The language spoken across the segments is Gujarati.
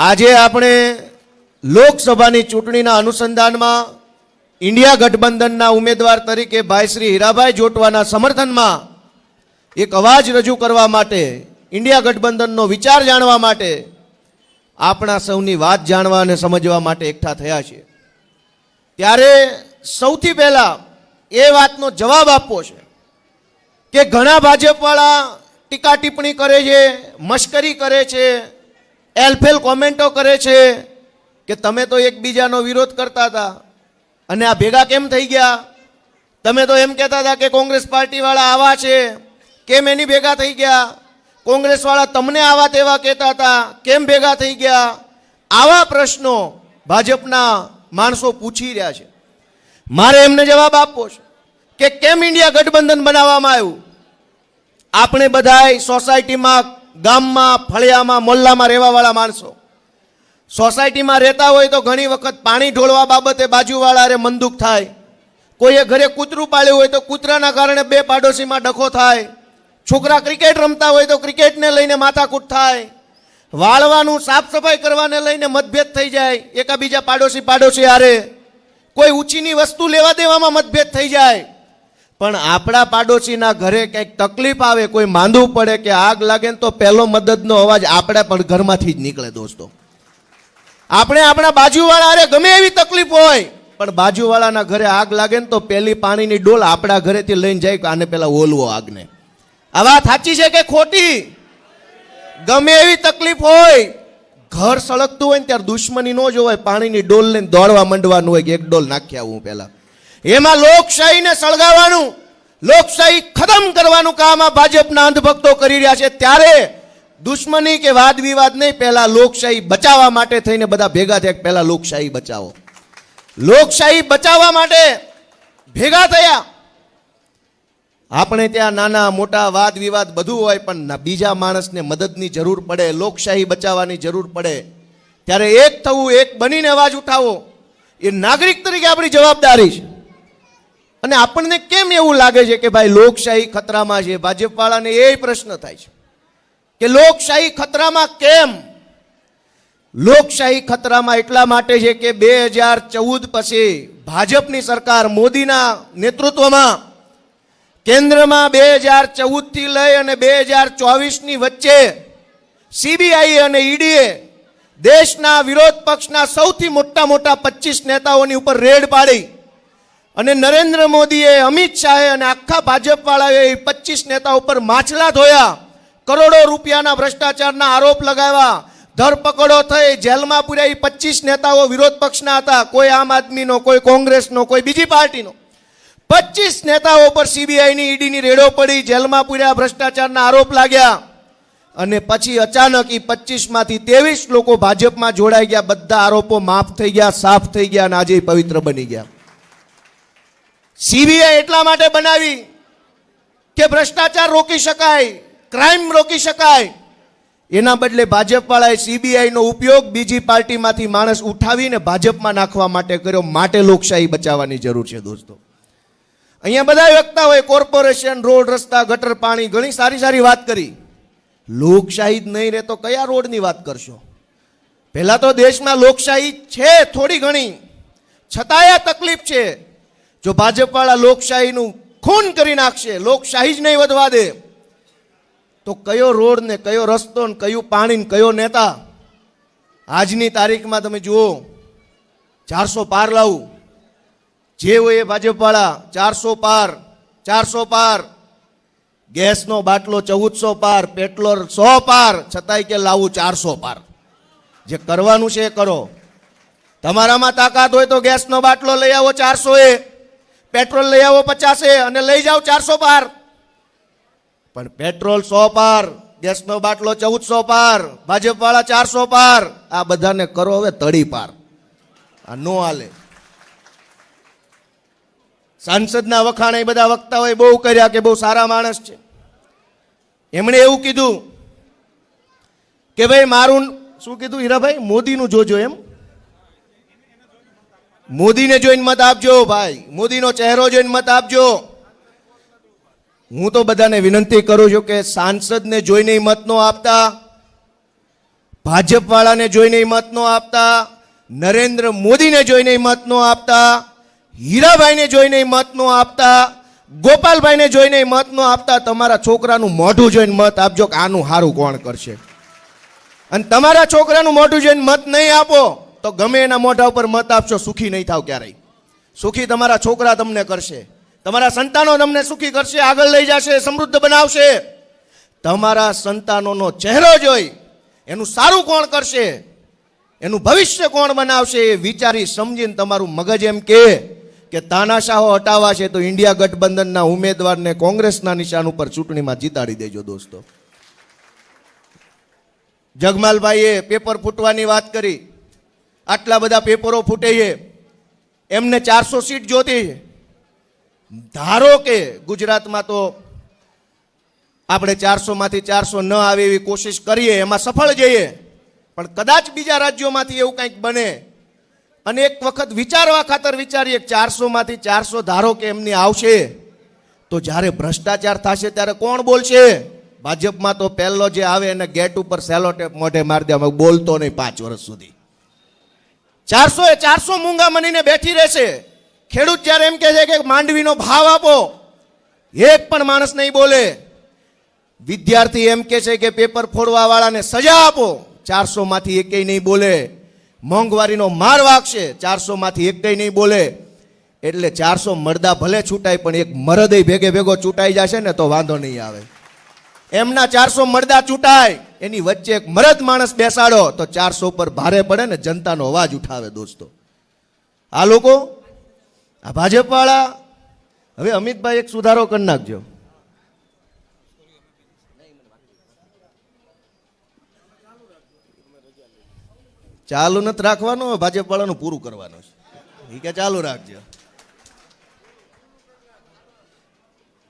આજે આપણે લોકસભાની ચૂંટણીના અનુસંધાનમાં ઇન્ડિયા ગઠબંધનના ઉમેદવાર તરીકે ભાઈ શ્રી હીરાભાઈ જોટવાના સમર્થનમાં એક અવાજ રજૂ કરવા માટે, ઇન્ડિયા ગઠબંધનનો વિચાર જાણવા માટે, આપણા સૌની વાત જાણવા અને સમજવા માટે એકઠા થયા છે ત્યારે સૌથી પહેલાં એ વાતનો જવાબ આપવો છે કે ઘણા ભાજપવાળા ટીકા ટિપ્પણી કરે છે, મશ્કરી કરે છે એલફેલ કોમેન્ટો કરે છે કે તમે તો એકબીજાનો વિરોધ કરતા હતા. અને આ ભેગા કેમ થઈ ગયા? તમે તો એમ કહેતા હતા કે કોંગ્રેસ પાર્ટીવાળા આવા છે. કેમ એની ભેગા થઈ ગયા? કોંગ્રેસવાળા તમને આવા તેવા કહેતા હતા. કેમ ભેગા થઈ ગયા? આવા પ્રશ્નો ભાજપના માણસો પૂછી રહ્યા છે. મારે એમને જવાબ આપવો છે કે કેમ ઇન્ડિયા ગઠબંધન બનાવવામાં આવ્યું? આપણે બધાય સોસાયટીમાં ગામમાં, ફળિયામાં, મોલ્લામાં રહેવાવાળા માણસો. સોસાયટીમાં રહેતા હોય તો ઘણી વખત પાણી ઢોળવા બાબતે બાજુવાળા અરે મંદુક થાય. કોઈએ ઘરે કૂતરું પાળ્યું હોય તો કૂતરાના કારણે બે પાડોશીમાં ડખો થાય. છોકરા ક્રિકેટ રમતા હોય તો ક્રિકેટને લઈને માથાકૂટ થાય. વાળવાનું સાફ સફાઈ કરવાને લઈને મતભેદ થઈ જાય. એકાબીજા પાડોશી પાડોશી હારે. કોઈ ઊંચીની વસ્તુ લેવા દેવામાં મતભેદ થઈ જાય. પણ આપણા પાડોશીના ઘરે કંઈક તકલીફ આવે, કોઈ માંદવું પડે કે આગ લાગે ને તો પહેલો મદદનો અવાજ આપણા પણ ઘરમાંથી જ નીકળે દોસ્તો. આપણે આપણા બાજુવાળા અરે ગમે એવી તકલીફ હોય, પણ બાજુવાળાના ઘરે આગ લાગે ને તો પહેલી પાણીની ડોલ આપણા ઘરેથી લઈને જાય આને પેલા ઓલવો આગને. આ વાત સાચી છે કે ખોટી? ગમે એવી તકલીફ હોય, ઘર સળગતું હોય ને ત્યારે દુશ્મની ન જોવાય, પાણીની ડોલ લઈને દોડવા માંડવાનું હોય કે એક ડોલ નાખ્યા હું પહેલા. એમાં લોકશાહીને સળગાવવાનું, લોકશાહી ખતમ કરવાનું કામ આ ભાજપના અંધભક્તો કરી રહ્યા છે. ત્યારે દુશ્મની કે વાદ વિવાદ નહીં, પહેલા લોકશાહી બચાવવા માટે થઈને બધા ભેગા થયા પહેલા લોકશાહી બચાવો. લોકશાહી બચાવવા માટે ભેગા થયા. આપણે ત્યાં નાના મોટા વાદ વિવાદ બધું હોય, પણ બીજા માણસને મદદની જરૂર પડે, લોકશાહી બચાવવાની જરૂર પડે. ત્યારે એક થવું, એક બનીને અવાજ ઉઠાવો, એ નાગરિક તરીકે આપણી જવાબદારી છે. અને આપણને કેમ એવું લાગે છે કે ભાઈ લોકશાહી ખતરામાં છે? ભાજપવાળાને એ પ્રશ્ન થાય છે કે લોકશાહી ખતરામાં કેમ? લોકશાહી ખતરામાં એટલા માટે છે કે બે હજાર ચૌદ પછી ભાજપની સરકાર મોદીના નેતૃત્વમાં કેન્દ્રમાં બે હજાર ચૌદથી લઈ અને બે હજાર ચોવીસની વચ્ચે સીબીઆઈ અને ઈડીએ દેશના વિરોધ પક્ષના સૌથી મોટા મોટા પચીસ નેતાઓની ઉપર રેડ પાડી. અને નરેન્દ્ર મોદીએ, અમિત શાહે અને આખા ભાજપવાળાએ પચીસ નેતા ઉપર માછલા ધોયા, કરોડો રૂપિયાના ભ્રષ્ટાચારના આરોપ લગાવ્યા, ધરપકડો થઈ, જેલમાં પૂર્યા એ પચીસ નેતાઓ વિરોધ પક્ષના હતા, કોઈ આમ આદમીનો, કોઈ કોંગ્રેસનો, કોઈ બીજી પાર્ટીનો. પચીસ નેતાઓ પર સીબીઆઈની ઈડીની રેડો પડી, જેલમાં પૂર્યા ભ્રષ્ટાચારના આરોપ લાગ્યા. અને પછી અચાનક એ પચીસમાંથી ત્રેવીસ લોકો ભાજપમાં જોડાઈ ગયા, બધા આરોપો માફ થઈ ગયા, સાફ થઈ ગયા અને આજે પવિત્ર બની ગયા. સીબીઆઈ એટલા માટે બનાવી કે ભ્રષ્ટાચાર રોકી શકાય ક્રાઇમ રોકી શકાય. એના બદલે ભાજપવાળાએ સીબીઆઈનો ઉપયોગ બીજી પાર્ટીમાંથી માણસ ઉઠાવીને ભાજપમાં નાખવા માટે કર્યો. માટે લોકશાહી બચાવવાની જરૂર છે દોસ્તો. અહીંયા બધા વ્યક્તા હોય કોર્પોરેશન રોડ, રસ્તા, ગટર, પાણી ઘણી સારી સારી વાત કરી. લોકશાહી જ નહીં રહે તો કયા રોડની વાત કરશો? પહેલાં તો દેશમાં લોકશાહી છે થોડી ઘણી. છતાંય આ તકલીફ છે. જો ભાજપવાળા લોકશાહીનું ખૂન કરી નાખશે, લોકશાહી જ નહીં વધવા દે, તો કયો રોડ ને કયો રસ્તો ને કયું પાણી ને કયો નેતા? આજની તારીખમાં તમે જુઓ, ચારસો પાર લાવું. જે હોય એ ભાજપવાળા, ચારસો પાર ચારસો પાર. ગેસનો બાટલો ચૌદસો પાર, પેટ્રોલ સો પાર, છતાંય કે લાવું ચારસો પાર. જે કરવાનું છે એ કરો. તમારામાં તાકાત હોય તો ગેસનો બાટલો લઈ આવો ચારસો એ. પેટ્રોલ લઈ આવો પચાસે અને લઈ જાઓ ચારસો પાર. પણ પેટ્રોલ સો પાર, ગેસનો બાટલો ચૌદસો પાર, ભાજપવાળા ચારસો પાર. આ બધાને કરો હવે તળી પાર. આ નો હાલે. સાંસદના વખાણ એ બધા વક્તાઓએ બહુ કર્યા કે બહુ સારા માણસ છે. એમણે એવું કીધું કે ભાઈ મારું શું કીધું હીરાભાઈ? મોદીનું જોજો એમ. મોદીને જોઈને મત આપજો ભાઈ. મોદીનો ચહેરો જોઈને મત આપજો. હું તો બધાને વિનંતી કરું છું કે સાંસદને જોઈને મત ન આપતા, ભાજપવાળાને જોઈને મત ન આપતા, નરેન્દ્ર મોદીને જોઈને મત ન આપતા, હીરાભાઈને જોઈને મત ન આપતા, ગોપાલભાઈને જોઈને મત ન આપતા, તમારા છોકરાનું મોઢું જોઈને મત આપજો કે આનું સારું કોણ કરશે. અને તમારા છોકરાનું મોઢું જોઈને મત નહીં આપો. તો ગમે એના મોઢા ઉપર મત આપશો, સુખી નહીં થાવ ક્યારેય. સુખી તમારા છોકરા તમને કરશે. તમારા સંતાનો તમને સુખી કરશે, આગળ લઈ જશે, સમૃદ્ધ બનાવશે. તમારા સંતાનોનો ચહેરો જોઈ, એનું સારું કોણ કરશે? એનું ભવિષ્ય કોણ બનાવશે એ વિચારી સમજીને તમારું મગજ એમ કે કે તાનાશાહો હટાવવા છે તો ઇન્ડિયા ગઠબંધનના ઉમેદવારને કોંગ્રેસના નિશાન ઉપર ચૂંટણીમાં જીતાડી દેજો દોસ્તો. જગમાલભાઈએ પેપર ફૂટવાની વાત કરી. આટલા બધા પેપરો ફૂટે છે. એમને ચારસો સીટ જોતી ધારો કે ગુજરાતમાં તો આપણે ચારસોમાંથી ચારસો ન આવે એવી કોશિશ કરીએ, એમાં સફળ જઈએ. પણ કદાચ બીજા રાજ્યોમાંથી એવું કંઈક બને. અને એક વખત વિચારવા ખાતર વિચારીએ ચારસોમાંથી ચારસો ધારો કે એમની આવશે, તો જ્યારે ભ્રષ્ટાચાર થશે ત્યારે કોણ બોલશે? ભાજપમાં તો પહેલો જે આવે એને ગેટ ઉપર સેલો ટેપ મોઢે મારી દે બોલતો નહીં પાંચ વર્ષ સુધી. ચારસો એ ચારસો મૂંગા મનીને બેઠી રહેશે. ખેડૂત જ્યારે એમ કહે છે કે માંડવીનો ભાવ આપો, એક પણ માણસ નહીં બોલે. વિદ્યાર્થી એમ કે છે કે પેપર ફોડવા વાળાને સજા આપો. ચારસો માંથી એકેય નહીં બોલે. મોંઘવારીનો માર વાગશે ચારસો માંથી એકેય નહીં બોલે. એટલે ચારસો મરદા ભલે છૂટાય, પણ એક મરદય ભેગે ભેગો ચૂંટાઈ જશે ને તો વાંધો નહીં આવે. એમના ચારસો મરદા ચૂંટાય એની વચ્ચે એક મરદ માણસ બેસાડો તો ચારસો પર ભારે પડે ને જનતાનો અવાજ ઉઠાવે દોસ્તો. આ લોકો? આ ભાજપવાળા? હવે અમિતભાઈ એક સુધારો કરી નાખજો. ચાલુ નથી રાખવાનું, ભાજપવાળાનું પૂરું કરવાનું છે. એ કે ચાલુ રાખજો.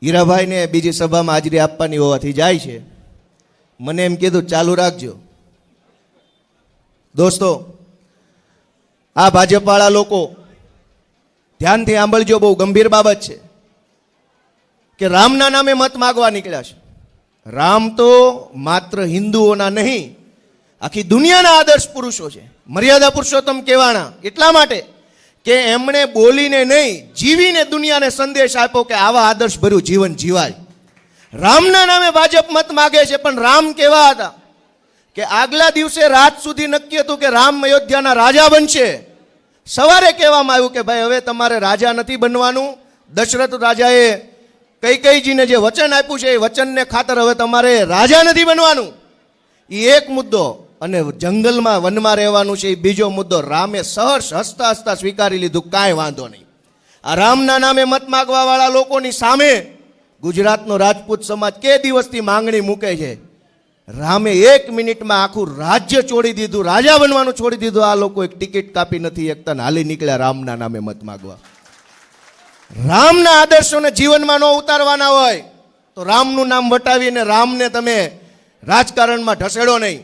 હીરાભાઈને બીજી સભામાં હાજરી આપવાની હોવાથી જાય છે. મને એમ કીધું, ચાલુ રાખજો. દોસ્તો, આ ભાજપવાળા લોકો ધ્યાનથી સાંભળજો, બહુ ગંભીર બાબત છે કે રામના નામે મત માગવા નીકળ્યા છે. રામ તો માત્ર હિન્દુઓના નહીં, આખી દુનિયાના આદર્શ પુરુષો છે. મર્યાદા પુરુષોત્તમ કહેવાના એટલા માટે કે એમણે બોલીને નહીં, જીવીને દુનિયાને સંદેશ આપ્યો કે આવા આદર્શ ભર્યું જીવન જીવાય. રામના નામે ભાજપ મત માગે છે, પણ રામ કેવા હતા? કે આગલા દિવસે રાત સુધી નક્કી હતું કે રામ અયોધ્યાના રાજા બનશે. સવારે કહેવામાં આવ્યું કે ભાઈ, હવે તમારે રાજા નથી બનવાનું. દશરથ રાજાએ કઈ કઈજીને જે વચન આપ્યું છે, એ વચનને ખાતર હવે તમારે રાજા નથી બનવાનું. એ એક મુદ્દો અને જંગલમાં વનમાં રહેવાનું છે એ બીજો મુદ્દો રામે સહર્ષ, હસતા હસતા સ્વીકારી લીધું, કાંઈ વાંધો નહીં. આ રામના નામે મત માગવાવાળા લોકોની સામે ગુજરાતનો રાજપૂત સમાજ કે દિવસથી માંગણી મૂકે છે? રામે એક મિનિટમાં આખું રાજ્ય છોડી દીધું, રાજા બનવાનું છોડી દીધું. આ લોકો એક ટિકિટ કાપી નથી એકતા હાલી નીકળ્યા રામના નામે મત માગવા. રામના આદર્શોને જીવનમાં ન ઉતારવાના હોય તો રામનું નામ વટાવીને રામને તમે રાજકારણમાં ઢસેડો નહીં.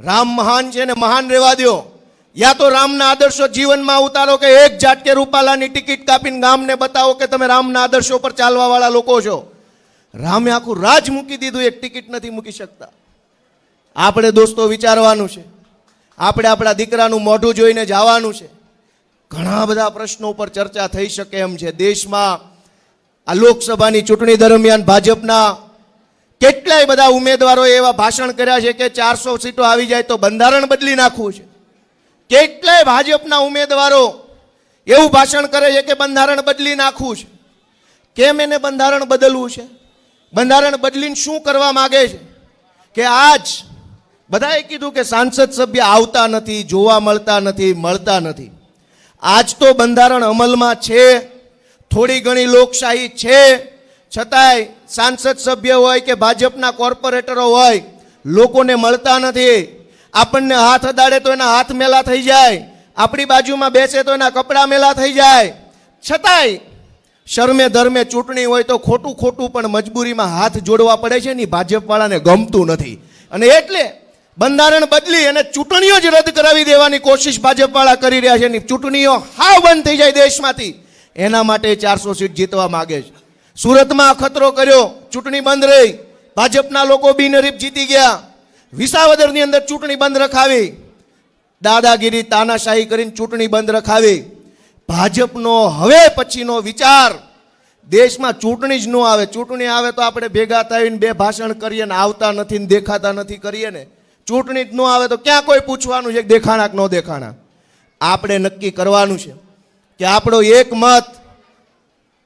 રામ મહાન છે ને મહાન રહેવા દો યા તો રામના આદર્શો જીવનમાં ઉતારો કે એક ઝાટકે રૂપાલાની ટિકિટ કાપીને ગામને બતાવો કે તમે રામના આદર્શો પર ચાલવાવાળા લોકો છો? રામે આખું રાજ મૂકી દીધું, એક ટિકિટ નથી મૂકી શકતા. આપણે દોસ્તો વિચારવાનું છે. આપણે આપણા દીકરાનું મોઢું જોઈને જવાનું છે. ઘણા બધા પ્રશ્નો ઉપર ચર્ચા થઈ શકે એમ છે. દેશમાં આ લોકસભાની ચૂંટણી દરમિયાન ભાજપના કેટલાય બધા ઉમેદવારોએ એવા ભાષણ કર્યા છે કે ચારસો સીટો આવી જાય તો બંધારણ બદલી નાખવું છે. કેટલાય ભાજપના ઉમેદવારો એવું ભાષણ કરે છે કે બંધારણ બદલી નાખવું છે. કેમ એને બંધારણ બદલવું છે? બંધારણ બદલીને શું કરવા માગે છે? કે આજ બધાએ કીધું કે સાંસદ સભ્ય આવતા નથી, જોવા મળતા નથી મળતા નથી. આજ તો બંધારણ અમલમાં છે, થોડી ઘણી લોકશાહી છે. છતાંય સાંસદ સભ્ય હોય કે ભાજપના કોર્પોરેટરો હોય, લોકોને મળતા નથી. આપણને હાથ અડાડે તો એના હાથ મેલા થઈ જાય. આપણી બાજુમાં બેસે તો એના કપડાં મેલા થઈ જાય. છતાંય શરમે ધર્મે ચૂંટણી હોય તો ખોટું ખોટું પણ મજબૂરીમાં હાથ જોડવા પડે છે ને ભાજપવાળાને ગમતું નથી. અને એટલે બંધારણ બદલી અને ચૂંટણીઓ જ રદ કરાવી દેવાની કોશિશ ભાજપવાળા કરી રહ્યા છે ને ચૂંટણીઓ હાવ બંધ થઈ જાય દેશમાંથી. એના માટે ચારસો સીટ જીતવા માગે છે. સુરતમાં અખતરો કર્યો. ચૂંટણી બંધ રહી. ભાજપના લોકો બિનરીફ જીતી ગયા. વિસાવદરની અંદર ચૂંટણી બંધ રખાવી. દાદાગીરી તાનાશાહી કરીને ચૂંટણી બંધ રખાવી. ભાજપનો હવે પછીનો વિચાર. દેશમાં ચૂંટણી જ ન આવે. ચૂંટણી આવે તો આપણે ભેગા થઈને બે ભાષણ કરીએ ને આવતા નથી ને દેખાતા નથી કરીએ ને. ચૂંટણી જ ન આવે તો ક્યાં કોઈ પૂછવાનું છે? દેખાણા કે ન દેખાણા? આપણે નક્કી કરવાનું છે કે આપણો એક મત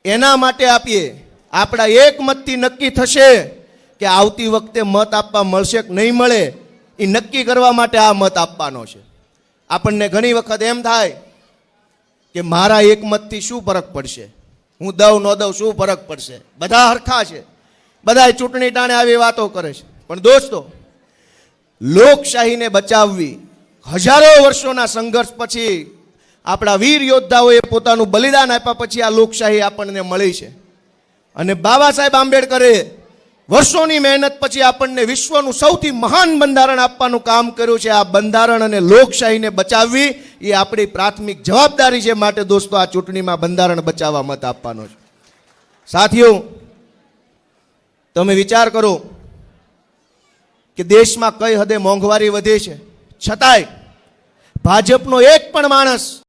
એના માટે આપીએ. આપણા એક મતથી નક્કી થશે. કે આવતી વખતે મત આપવા મળશે કે નહીં મળે, એ નક્કી કરવા માટે આ મત આપવાનો છે. આપણને ઘણી વખત એમ થાય કે મારા એક મતથી શું ફરક પડશે? હું દઉં, ન દઉં, શું ફરક પડશે? બધા હરખા છે. બધા ચૂંટણી ટાણે આવી વાતો કરે છે. પણ દોસ્તો, લોકશાહીને બચાવવી હજારો વર્ષોના સંઘર્ષ પછી આપણા વીર યોદ્ધાઓએ પોતાનું બલિદાન આપ્યા પછી આ લોકશાહી આપણને મળી છે. અને બાબા સાહેબ આંબેડકરે વર્ષોની મહેનત પછી આપણને વિશ્વનું સૌથી મહાન બંધારણ આપવાનું કામ કર્યું છે. આ બંધારણ અને લોકશાહીને બચાવવી એ આપણી પ્રાથમિક જવાબદારી છે. માટે દોસ્તો, આ ચૂંટણીમાં બંધારણ બચાવવા મત આપવાનો છે. સાથીઓ, તમે વિચાર કરો કે દેશમાં કઈ હદે મોંઘવારી વધે છે. છતાંય ભાજપનો એક પણ માણસ